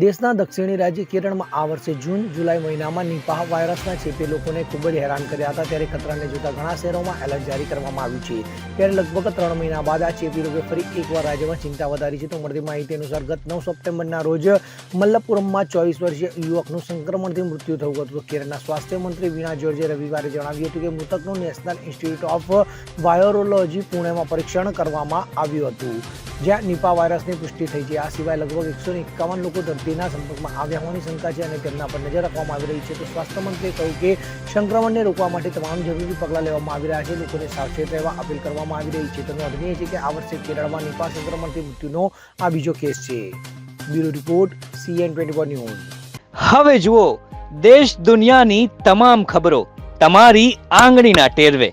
દેશના દક્ષિણી રાજ્ય કેરળમાં આ વર્ષે જૂન, જુલાઈ મહિનામાં નિપાહ વાયરસના ચેપે લોકોને ખૂબ જ હેરાન કર્યા હતા. ત્યારે ખતરાને જોતા ઘણા શહેરોમાં એલર્ટ જારી કરવામાં આવ્યું છે. ત્યારે લગભગ ત્રણ મહિના બાદ આ ચેપી રોગે ફરી એકવાર રાજ્યમાં ચિંતા વધારી છે. તો મળતી માહિતી અનુસાર ગત નવ સપ્ટેમ્બરના રોજ મલ્લપુરમમાં ચોવીસ વર્ષીય યુવકનું સંક્રમણથી મૃત્યુ થયું હતું. કેરળના સ્વાસ્થ્ય મંત્રી વીણા જોર્જે રવિવારે જણાવ્યું હતું કે મૃતકનું નેશનલ ઇન્સ્ટિટ્યૂટ ઓફ વાયરોલોજી પુણેમાં પરીક્ષણ કરવામાં આવ્યું હતું. જ્યાં નિપા વાયરસની પુષ્ટિ થઈ છે. આ સિવાય લગભગ એકસો એકાવન લોકો દર્દીના સંપર્કમાં આવ્યા હોવાની શંકા છે અને તેમના પર નજર રાખવામાં આવી રહી છે. તો સ્વાસ્થ્ય મંત્રીએ કહ્યું કે સંક્રમણને રોકવા માટે તમામ જરૂરી પગલાં લેવામાં આવી રહ્યા છે. લોકોને સાવચેત રહેવા અપીલ કરવામાં આવી રહી છે. તો નોંધનીય છે કે આ વર્ષે કેરળમાં નિપા સંક્રમણથી મૃત્યુનો આ બીજો કેસ છે. Bureau report, CN twenty news. હવે જુઓ, દેશ દુનિયાની તમામ ખબરો તમારી આંગળીના ટેરવે.